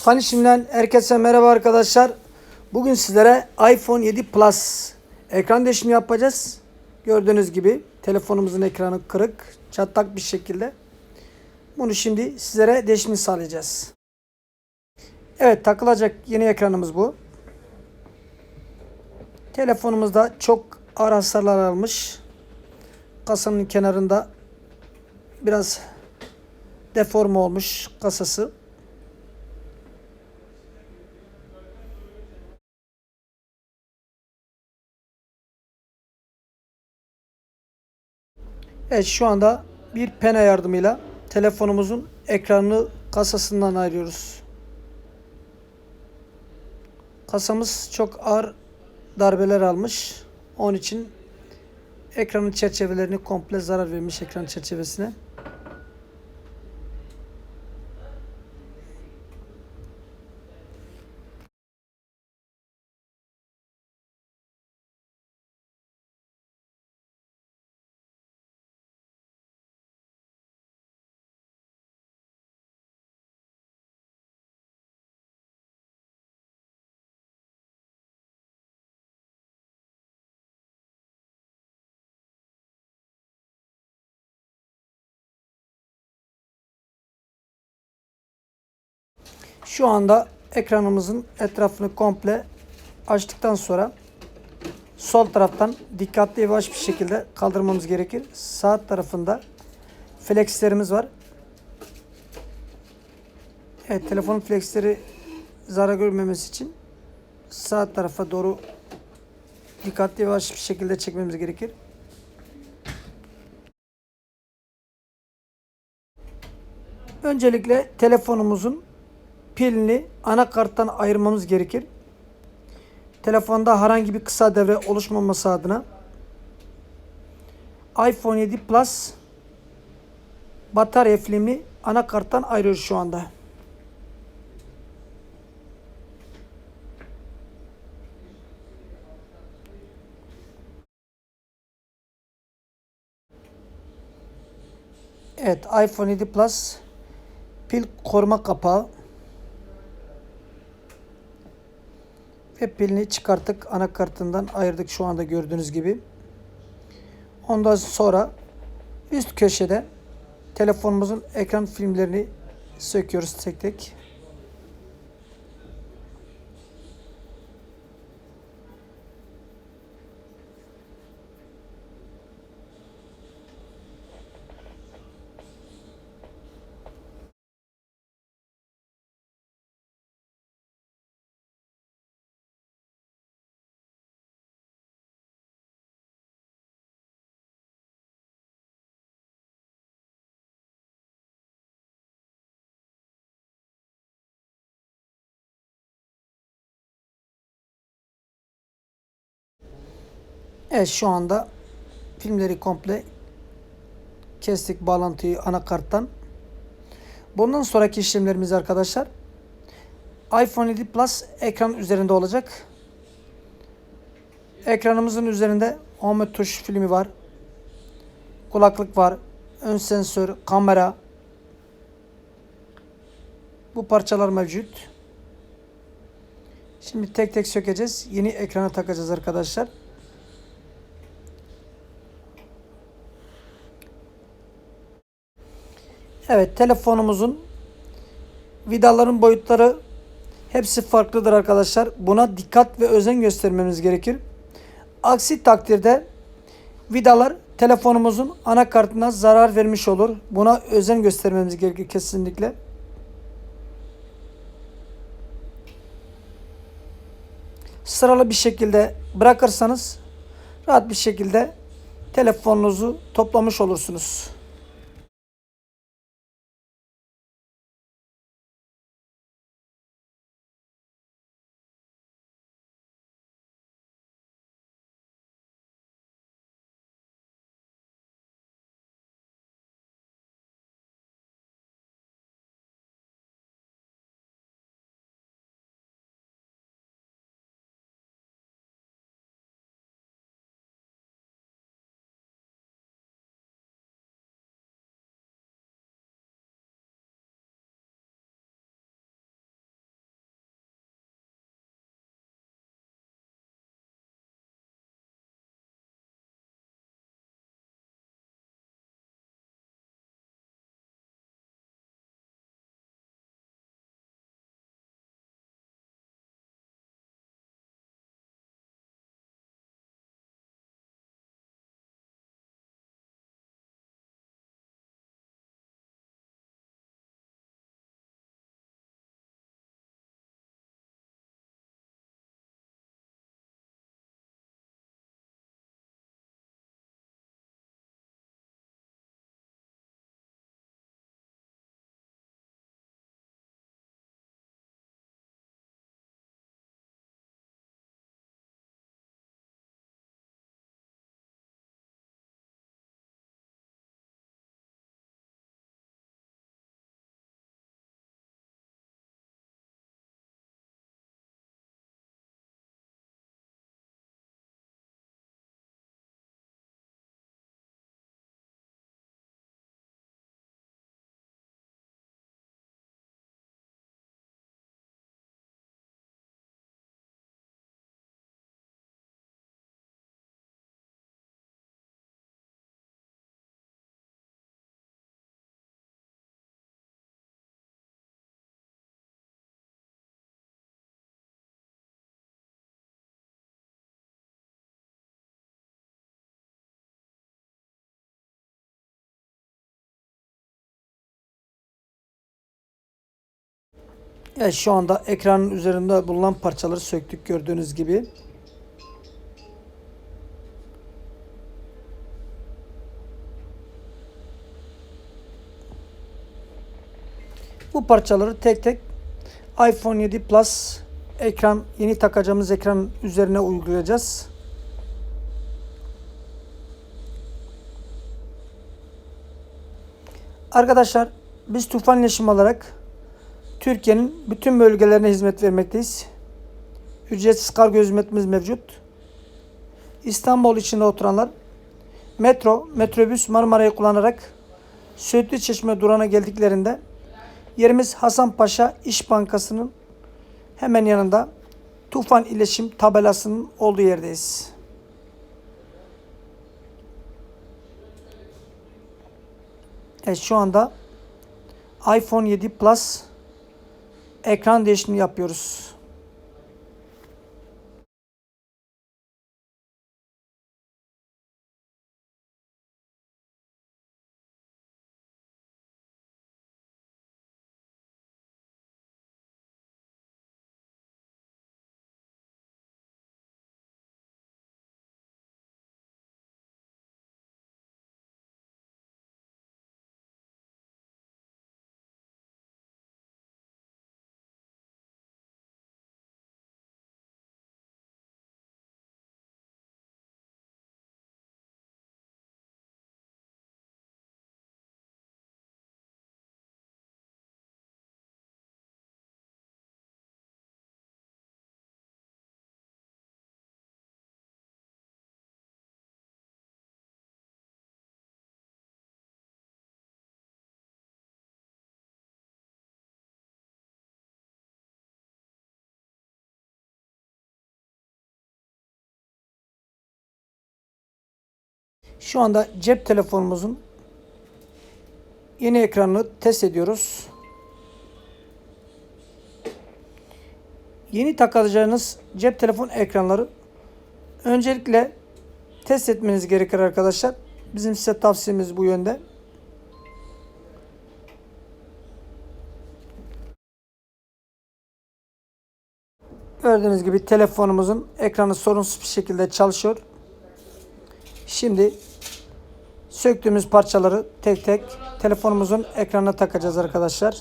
Fanişim'den herkese merhaba arkadaşlar. Bugün sizlere iPhone 7 Plus ekran değişimi yapacağız. Gördüğünüz gibi telefonumuzun ekranı kırık, çatlak bir şekilde. Bunu şimdi sizlere değişimi sağlayacağız. Evet takılacak yeni ekranımız bu. Telefonumuzda çok ağır hasarlar almış. Kasanın kenarında biraz deforme olmuş kasası. Evet şu anda bir pena yardımıyla telefonumuzun ekranını kasasından ayırıyoruz. Kasamız çok ağır darbeler almış. Onun için ekranın çerçevelerini komple zarar vermiş ekran çerçevesine. Şu anda ekranımızın etrafını komple açtıktan sonra sol taraftan dikkatli yavaş bir şekilde kaldırmamız gerekir. Sağ tarafında flexlerimiz var. Evet telefonun flexleri zarar görmemesi için sağ tarafa doğru dikkatli yavaş bir şekilde çekmemiz gerekir. Öncelikle telefonumuzun pilini anakarttan ayırmamız gerekir. Telefonda herhangi bir kısa devre oluşmaması adına iPhone 7 Plus batarya filmini anakarttan ayırıyoruz şu anda. Evet iPhone 7 Plus pil koruma kapağı ve pilini çıkarttık anakartından ayırdık şu anda gördüğünüz gibi. Ondan sonra üst köşede telefonumuzun ekran filmlerini söküyoruz tek tek. Evet şu anda filmleri komple kestik bağlantıyı anakarttan. Bundan sonraki işlemlerimiz arkadaşlar iPhone 7 Plus ekran üzerinde olacak. Ekranımızın üzerinde home tuş filmi var. Kulaklık var. Ön sensör, kamera. Bu parçalar mevcut. Şimdi tek tek sökeceğiz. Yeni ekrana takacağız arkadaşlar. Evet telefonumuzun vidaların boyutları hepsi farklıdır arkadaşlar. Buna dikkat ve özen göstermemiz gerekir. Aksi takdirde vidalar telefonumuzun anakartına zarar vermiş olur. Buna özen göstermemiz gerekir kesinlikle. Sıralı bir şekilde bırakırsanız rahat bir şekilde telefonunuzu toplamış olursunuz. Evet şu anda ekranın üzerinde bulunan parçaları söktük gördüğünüz gibi. Bu parçaları tek tek iPhone 7 Plus ekran yeni takacağımız ekran üzerine uygulayacağız. Arkadaşlar biz Tufan İletişim olarak Türkiye'nin bütün bölgelerine hizmet vermekteyiz. Ücretsiz kargo hizmetimiz mevcut. İstanbul içinde oturanlar metro, metrobüs Marmara'yı kullanarak Söğütlü Çeşme durağına geldiklerinde yerimiz Hasanpaşa İş Bankası'nın hemen yanında Tufan İletişim tabelasının olduğu yerdeyiz. Evet şu anda iPhone 7 Plus ekran değişimi yapıyoruz. Şu anda cep telefonumuzun yeni ekranını test ediyoruz. Yeni takacağınız cep telefon ekranları öncelikle test etmeniz gerekir arkadaşlar. Bizim size tavsiyemiz bu yönde. Gördüğünüz gibi telefonumuzun ekranı sorunsuz bir şekilde çalışıyor. Şimdi söktüğümüz parçaları tek tek telefonumuzun ekranına takacağız arkadaşlar.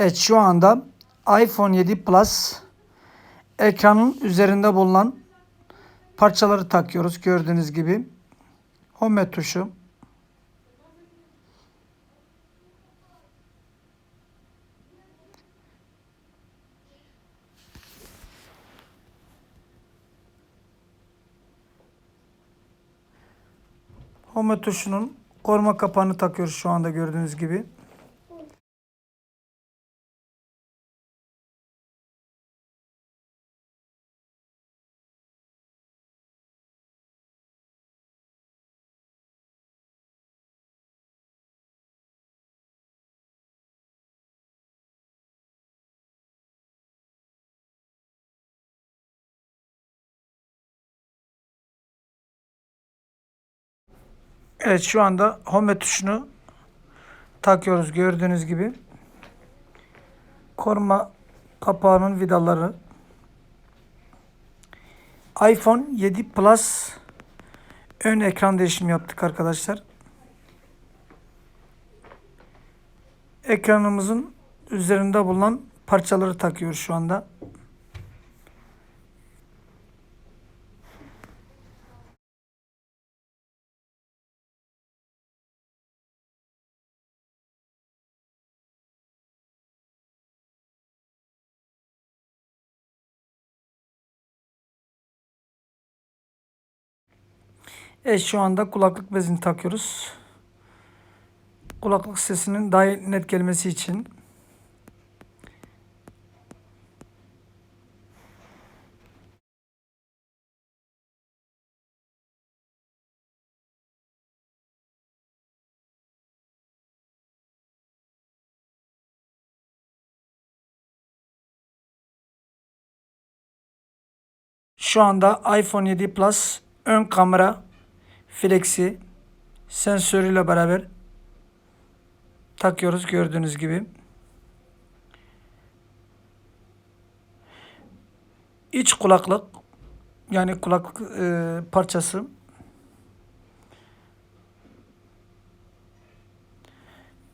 Evet şu anda iPhone 7 Plus ekranın üzerinde bulunan parçaları takıyoruz gördüğünüz gibi. Home tuşu. Home tuşunun koruma kapağını takıyoruz şu anda gördüğünüz gibi. Evet şu anda home tuşunu takıyoruz gördüğünüz gibi. Koruma kapağının vidaları. iPhone 7 Plus ön ekran değişimi yaptık arkadaşlar. Ekranımızın üzerinde bulunan parçaları takıyoruz şu anda. Evet şu anda kulaklık bezini takıyoruz. Kulaklık sesinin daha net gelmesi için. Şu anda iPhone 7 Plus ön kamera flexi sensörüyle beraber takıyoruz gördüğünüz gibi. İç kulaklık yani kulaklık e, parçası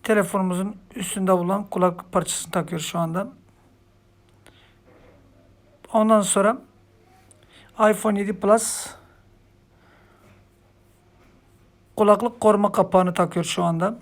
telefonumuzun üstünde bulunan kulaklık parçasını takıyoruz şu anda. Ondan sonra iPhone 7 Plus kulaklık koruma kapağını takıyor şu anda.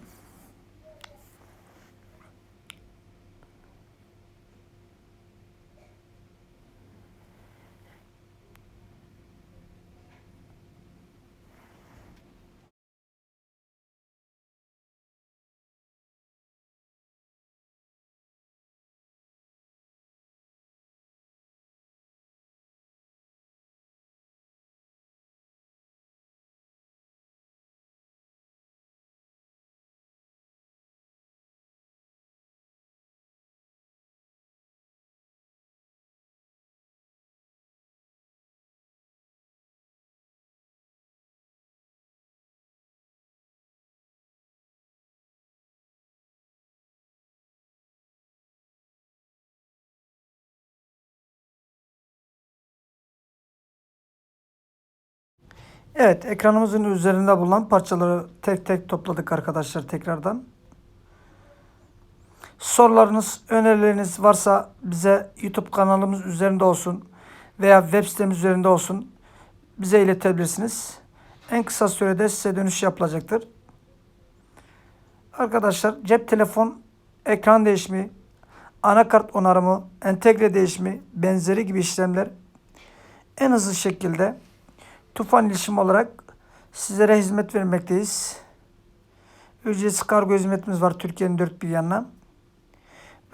Evet, ekranımızın üzerinde bulunan parçaları tek tek topladık arkadaşlar tekrardan. Sorularınız, önerileriniz varsa bize YouTube kanalımız üzerinde olsun veya web sitemiz üzerinde olsun bize iletebilirsiniz. En kısa sürede size dönüş yapılacaktır. Arkadaşlar cep telefon ekran değişimi, anakart onarımı, entegre değişimi, benzeri gibi işlemler en hızlı şekilde Tufan İletişim olarak sizlere hizmet vermekteyiz. Ücretsiz kargo hizmetimiz var Türkiye'nin dört bir yanına.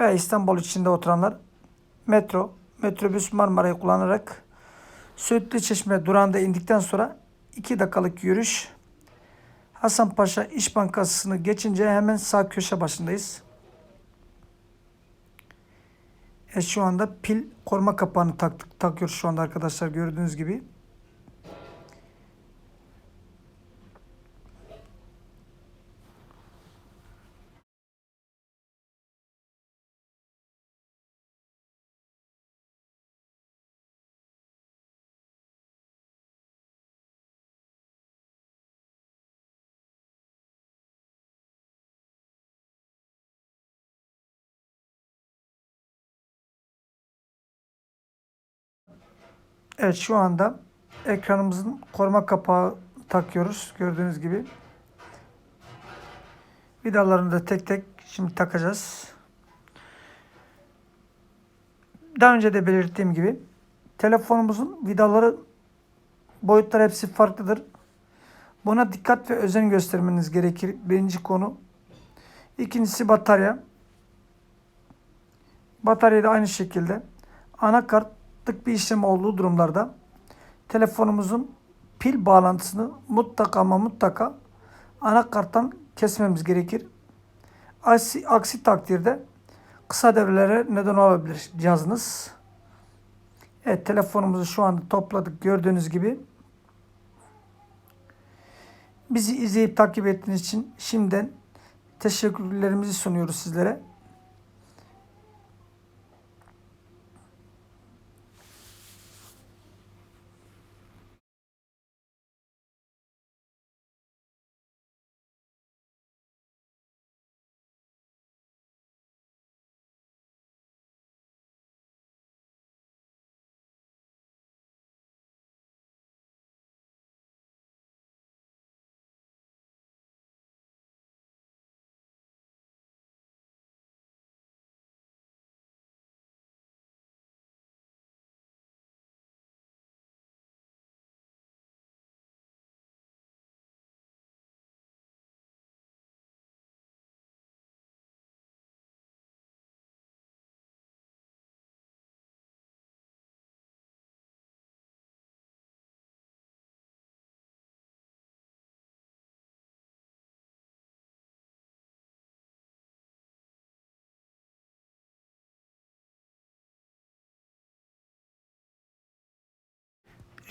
Ve İstanbul içinde oturanlar metro, metrobüs Marmara'yı kullanarak Söğütlü Çeşme durağında indikten sonra 2 dakikalık yürüyüş Hasanpaşa İş Bankası'nı geçince hemen sağ köşe başındayız. E şu anda pil koruma kapağını taktık, takıyoruz şu anda arkadaşlar gördüğünüz gibi. Evet şu anda ekranımızın koruma kapağı takıyoruz. Gördüğünüz gibi. Vidalarını da tek tek şimdi takacağız. Daha önce de belirttiğim gibi telefonumuzun vidaları boyutları hepsi farklıdır. Buna dikkat ve özen göstermeniz gerekir. Birinci konu. İkincisi batarya. Batarya da aynı şekilde. Anakartlık bir işlem olduğu durumlarda telefonumuzun pil bağlantısını mutlaka ama mutlaka anakarttan kesmemiz gerekir. Aksi, aksi takdirde kısa devrelere neden olabilir cihazınız. Evet telefonumuzu şu anda topladık gördüğünüz gibi. Bizi izleyip takip ettiğiniz için şimdiden teşekkürlerimizi sunuyoruz sizlere.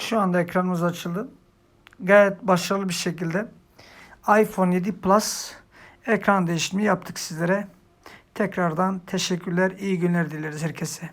Şu anda ekranımız açıldı. Gayet başarılı bir şekilde iPhone 7 Plus ekran değişimi yaptık sizlere. Tekrardan teşekkürler, iyi günler dileriz herkese.